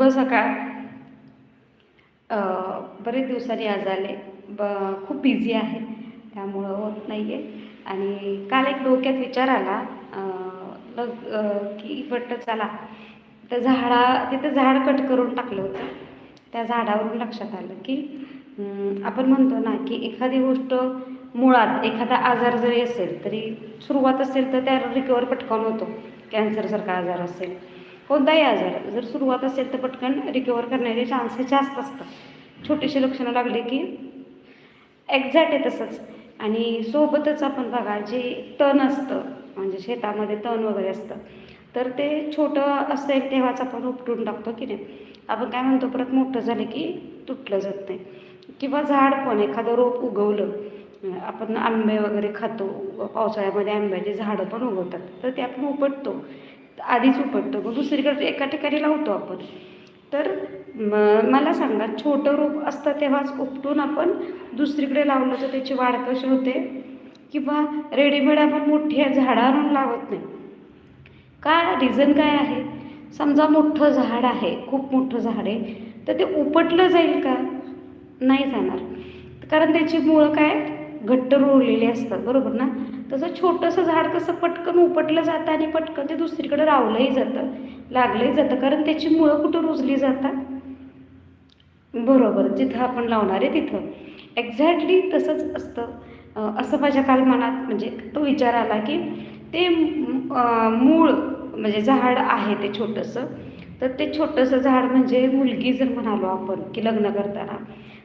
शुभ सकाळ बरेच दिवसांनी आज आले. ब खूप बिझी आहे. त्यामुळं होत नाही आहे आणि काल एक डोक्यात विचार आला. लग की बट चला. तर झाडा तिथं झाड कट करून टाकलं होतं. त्या झाडावरून लक्षात आलं की आपण म्हणतो ना की एखादी गोष्ट मुळात एखादा आजार जरी असेल तरी सुरुवात असेल तर त्या रिकवर पटकन होतो. कॅन्सरसारखा आजार असेल. कोणताही आजार जर सुरुवात असेल तर पटकन रिकवर करण्याचे चान्सेस जास्त असतात. छोटीशी लक्षणं लागली की एक्झॅक्ट आहे तसंच. आणि सोबतच आपण बघा जे तण असतं म्हणजे शेतामध्ये तण वगैरे असतं तर ते छोटं असेल तेव्हाच आपण उपटून टाकतो की नाही. आपण काय म्हणतो परत मोठं झालं की तुटलं जात नाही. किंवा झाड पण एखादं रोप उगवलं आपण आंबे वगैरे खातो पावसाळ्यामध्ये आंब्याची झाडं पण उगवतात तर ते आपण उपटतो. आधीच उपटतो. मग दुसरीकडे एका ठिकाणी लावतो आपण. तर म- मला सांगा छोटं रोप असतं तेव्हाच उपटून आपण दुसरीकडे लावलं तर त्याची वाढ कशी होते? किंवा रेडीमेड आपण मोठी झाडं आणून लावत नाही. का? रिझन काय आहे? समजा मोठं झाड आहे खूप मोठं झाड आहे तर ते उपटलं जाईल का? नाही जाणार. कारण त्याची मुळं काय? घट्ट रोवलेले असतात बरोबर ना? तसं छोटंसं झाड कसं पटकन उपटलं जातं आणि पटकन ते दुसरीकडे रावलंही जातं लागलंही जातं कारण त्याची मुळं कुठं रुजली जातात? बरोबर जिथं आपण लावणार आहे तिथं. एक्झॅक्टली तसंच असतं. असं माझ्या काल मनात म्हणजे तो विचार आला की ते मूळ म्हणजे झाड आहे ते छोटंसं तर ते छोटंसं झाड म्हणजे मुलगी जर म्हणालो आपण की लग्न करताना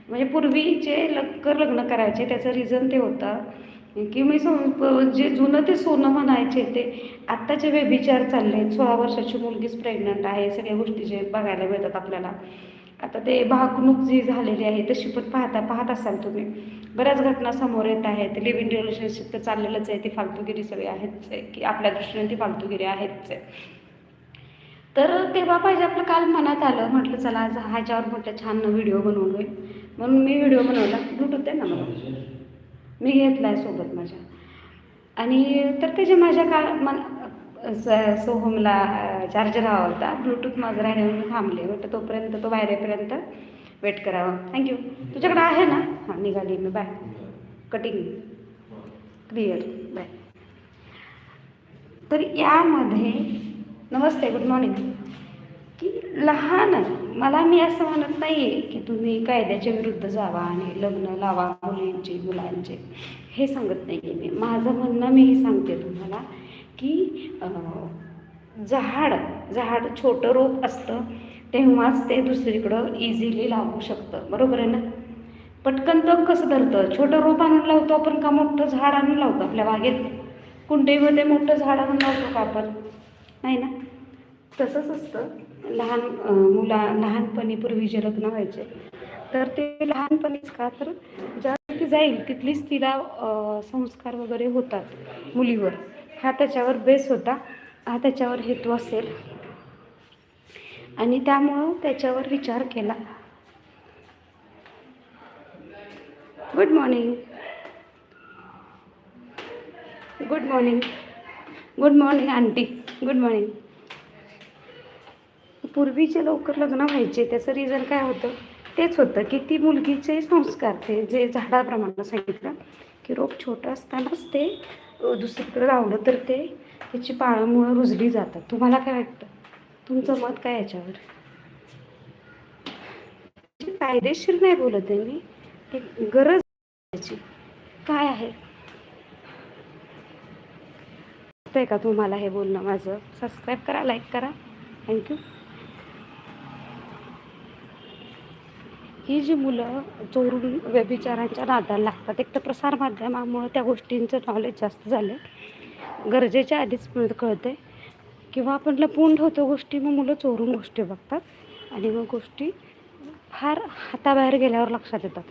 म्हणजे पूर्वी जे लवकर लग्न करायचे त्याचं रिझन ते होतं. की मी सम जे जुनं ते सोनं म्हणायचे ते आत्ताचे व्यभिचार चालले आहेत. सोळा वर्षाची मुलगीच प्रेग्नंट आहे सगळ्या गोष्टी जे बघायला मिळतात आपल्याला. आता ते भाकणूक जी झालेली आहे तशी पण पाहता पाहत असाल तुम्ही. बऱ्याच घटना समोर येत आहेत. लिव्ह इन रिलेशनशिप तर चाललेलंच आहे ती फालतूगिरी सगळी आहेच आहे. की आपल्या दृष्टीने ती फालतूगिरी आहेच आहे. तर तेव्हा पाहिजे आपलं काल मनात आलं म्हटलं चला आज ह्याच्यावर म्हटलं छान व्हिडिओ बनवून होईल म्हणून मी व्हिडिओ बनवला. ब्लूटूथ आहे ना मला. मी घेतला आहे सोबत माझ्या. आणि तर त्याच्या माझ्या का मन स- सोहमला चार्जर हवा होता ब्लूटूथ माझं राहिले म्हणून थांबले. म्हटलं तोपर्यंत तो बाहेर येईपर्यंत वेट करावा. थँक्यू तुझ्याकडे आहे ना? हां निघाली मी. बाय कटिंग क्लिअर बाय तर यामध्ये नमस्ते गुड मॉर्निंग की लहान मला मी असं म्हणत नाही आहे की तुम्ही कायद्याच्या विरुद्ध जावा आणि लग्न लावा मुलींचे मुलांचे. हे सांगत नाही आहे मी. माझं म्हणणं मी हे सांगते तुम्हाला की झाड झाड छोटं रोप असतं तेव्हाच ते दुसरीकडं इझिली लावू शकतं. बरोबर आहे ना? पटकन तग कसं धरतं? छोटं रोप आणून लावतो आपण का? मोठं झाड आणून लावतो आपल्या बागेत? कुंडीमध्ये मोठं झाड आणून लावतो का आपण? नाही ना? तसंच असतं. लहान मुला लहानपणी पूर्वी जे लग्न व्हायचे तर ते लहानपणीच का? तर ज्या ती जाईल तिथलीच तिला संस्कार वगैरे होतात मुलीवर. हा त्याच्यावर बेस होता. हा त्याच्यावर हेतू असेल. आणि त्यामुळं त्याच्यावर विचार केला. Good morning good morning good morning aunty. Good morning पूर्वीचे लवकर लग्न व्हायचे त्याचं रिझन काय होतं? तेच होतं की ती मुलगीचे संस्कार ते जे झाडाप्रमाणे सांगितलं की रोप छोटं असतानाच ते दुसरीकडे लावलं तर ते त्याची पाळंमुळं रुजली जातात. तुम्हाला काय वाटतं? तुमचं मत काय याच्यावर? म्हणजे कायदेशीर नाही बोलत आहे मी. एक गरज त्याची काय आहे? आहे का तुम्हाला हे बोलणं माझं? सबस्क्राईब करा लाईक करा. थँक्यू ही जी मुलं चोरून व्यभिचारांच्या नादाला लागतात एक तर प्रसारमाध्यमामुळं त्या गोष्टींचं नॉलेज जास्त झालं आहे गरजेच्या आधीच कळते किंवा आपण लपवून ठेवतो गोष्टी मग मुलं चोरून गोष्टी बघतात. आणि मग गोष्टी फार हाताबाहेर गेल्यावर लक्षात येतात.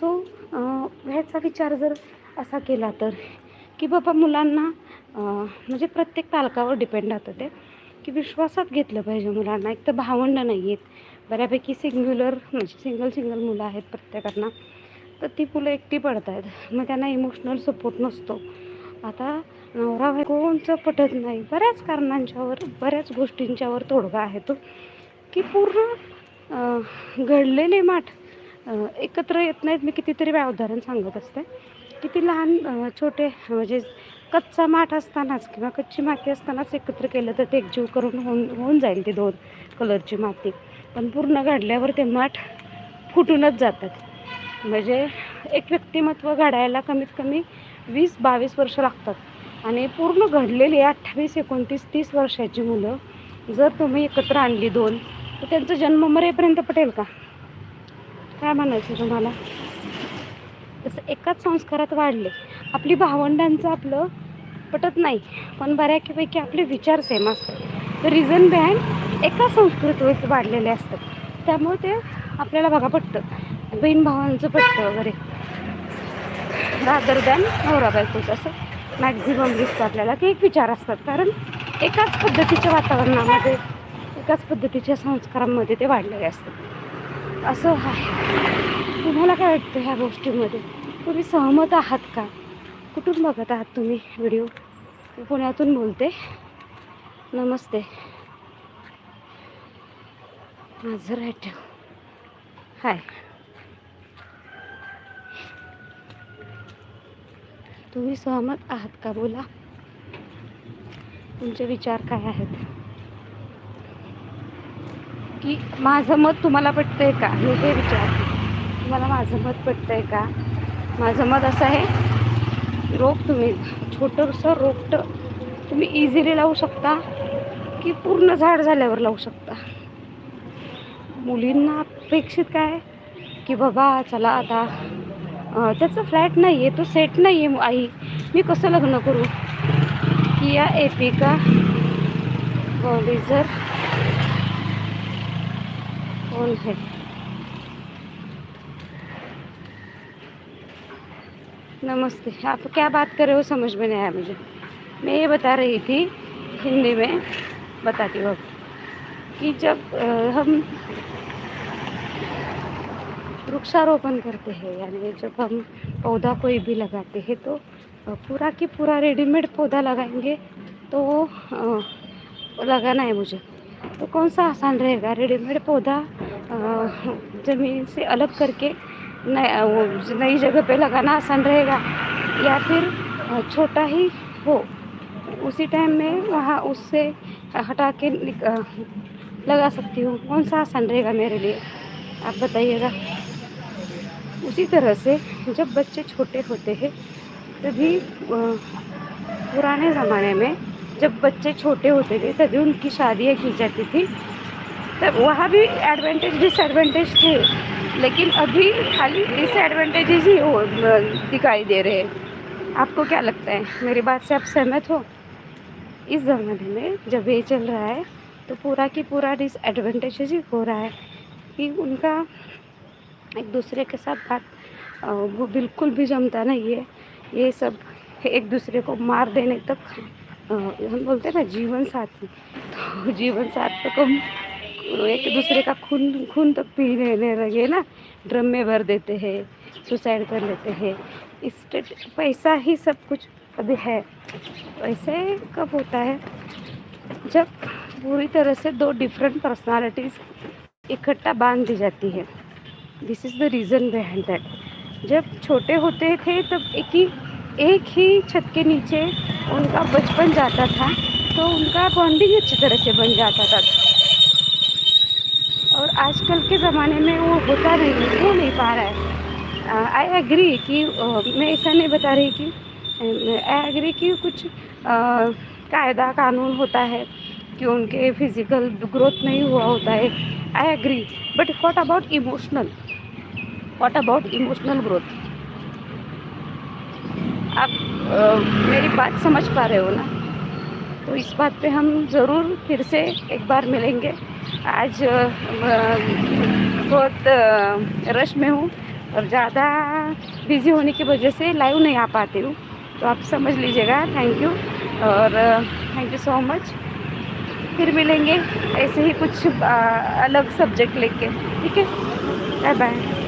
सो ह्याचा विचार जर असा केला तर की बाबा मुलांना म्हणजे प्रत्येक पालकावर डिपेंड राहतं ते. की विश्वासात घेतलं पाहिजे मुलांना. एक तर भावंड नाही आहेत बऱ्यापैकी सिंग्युलर म्हणजे सिंगल सिंगल मुलं आहेत प्रत्येकांना. तर ती मुलं एकटी पडत आहेत. मग त्यांना इमोशनल सपोर्ट नसतो. आता नवरा बायकोंचं पटत नाही. बऱ्याच कारणांच्यावर बऱ्याच गोष्टींच्यावर तोडगा आहे तो. की पूर्ण घडलेले माठ एकत्र येत नाहीत. मी कितीतरी वेळा उदाहरण सांगत असते. किती लहान छोटे म्हणजे कच्चा माठ असतानाच किंवा कच्ची माती असतानाच एकत्र केलं तर ते एकजीव करून होऊन होऊन जाईल ती दोन कलरची माती. पण पूर्ण घडल्यावर ते माठ फुटूनच जातात. म्हणजे एक व्यक्तिमत्व घडायला कमीत कमी वीस बावीस वर्ष लागतात. आणि पूर्ण घडलेली अठ्ठावीस एकोणतीस तीस वर्षाची मुलं जर तुम्ही एकत्र आणली दोन तर त्यांचा जन्म मरेपर्यंत पटेल का? काय म्हणायचं तुम्हाला? तसं एकाच संस्कारात वाढले. आपली भावंडांचं आपलं पटत नाही पण बऱ्यापैकी आपले विचार सेम असतात. रिझन बिहाइंड एका संस्कृतीवर वाढलेले असतात. त्यामुळे ते आपल्याला बघा पटतं. बहीण भावांचं पटतं वगैरे. रादर दॅन नवरा बायकोचं असं मॅक्झिमम दिसतं आपल्याला की एक विचार असतात. कारण एकाच पद्धतीच्या वातावरणामध्ये एकाच पद्धतीच्या संस्कारांमध्ये ते वाढलेले असतात. असं आहे. तुम्हाला काय वाटतं ह्या गोष्टीमध्ये? तुम्ही सहमत आहात का? कुठून बघत आहात तुम्ही व्हिडिओ? पुण्यातून बोलते. नमस्ते. माझं राईट हाय. तुम्ही सहमत आहात का बोला? तुमचे विचार काय आहेत? की माझं मत तुम्हाला पटतंय का? मी हे विचार. तुम्हाला माझं मत पटतंय का? माझं मत असं आहे रोप तुम्ही छोटंसं रोपटं तुम्ही इझिली लावू शकता. की पूर्ण झाड झाल्यावर लावू शकता. मुलींना अपेक्षित काय? की बाबा चला आता. त्याचा त्याचं फ्लॅट नाही आहे तो सेट नाही आहे आई. मी कसं लग्न करू? KIA Epica बॉलिझर. कौन है नमस्ते. आप क्या बात कर रहे हो? समझ में नहीं आया मुझे. मैं ये बता रही थी हिंदी में. बताती हूँ कि जब हम वृक्षारोपण करते हैं, यानी जब हम पौधा कोई भी लगाते हैं तो पूरा की पूरा रेडीमेड पौधा लगाएँगे तो वो लगाना है मुझे। तो कौन सा आसान रहेगा? रेडीमेड पौधा ज़मीन से अलग करके नई जगह पे लगाना आसान रहेगा, या फिर छोटा ही हो, उसी टाइम में वहाँ उससे हटा के लगा सकती हूँ। कौन सा आसान रहेगा मेरे लिए? आप बताइएगा। उसी तरह से जब बच्चे छोटे होते हैं, तभी पुराने ज़माने में जब बच्चे छोटे होते थे, तभी उनकी शादियाँ की जाती थी। तब वहाँ भी एडवांटेज डिसएडवांटेज थे, लेकिन अभी खाली डिसएडवांटेजेस ही दिखाई दे रहे हैं। आपको क्या लगता है? मेरी बात से आप सहमत हो? इस ज़माने में जब ये चल रहा है तो पूरा की पूरा डिसएडवांटेजेस ही हो रहा है कि उनका एक दूसरे के साथ बात वो बिल्कुल भी जमता नहीं है। ये सब एक दूसरे को मार देने तक हम बोलते हैं ना जीवन साथी। तो जीवन साथ हम एक दूसरे का खून खून तक पी लेने लगे ना, ड्रम में भर देते हैं, सुसाइड कर लेते हैं। इस पैसा ही सब कुछ अभी है। वैसे कब होता है? जब पूरी तरह से दो डिफरेंट पर्सनालिटीज़ इकट्ठा बाँध दी जाती है। This is the reason behind that जब छोटे होते थे तब एक ही एक ही छत के नीचे उनका बचपन जाता था तो उनका बॉन्डिंग अच्छी तरह से बन जाता था। और आजकल के ज़माने में वो होता नहीं हो नहीं पा रहा है। आई एग्री कि अ, मैं ऐसा नहीं बता रही कि एग्री की कुछ कायदा कानून होता है कि उनके फ़िज़िकल ग्रोथ नहीं हुआ होता है। I agree but what about emotional what about emotional growth आप अ, मेरी बात समझ पा रहे हो ना? तो इस बात पे हम ज़रूर फिर से एक बार मिलेंगे। आज बहुत रश में हूँ और ज़्यादा बिज़ी होने की वजह से लाइव नहीं आ पाती हूँ। तो आप समझ लीजिएगा। थैंक यू और थैंक यू सो मच फिर मिलेंगे ऐसे ही कुछ आ, अलग सब्जेक्ट लेके। ठीक है? Bye bye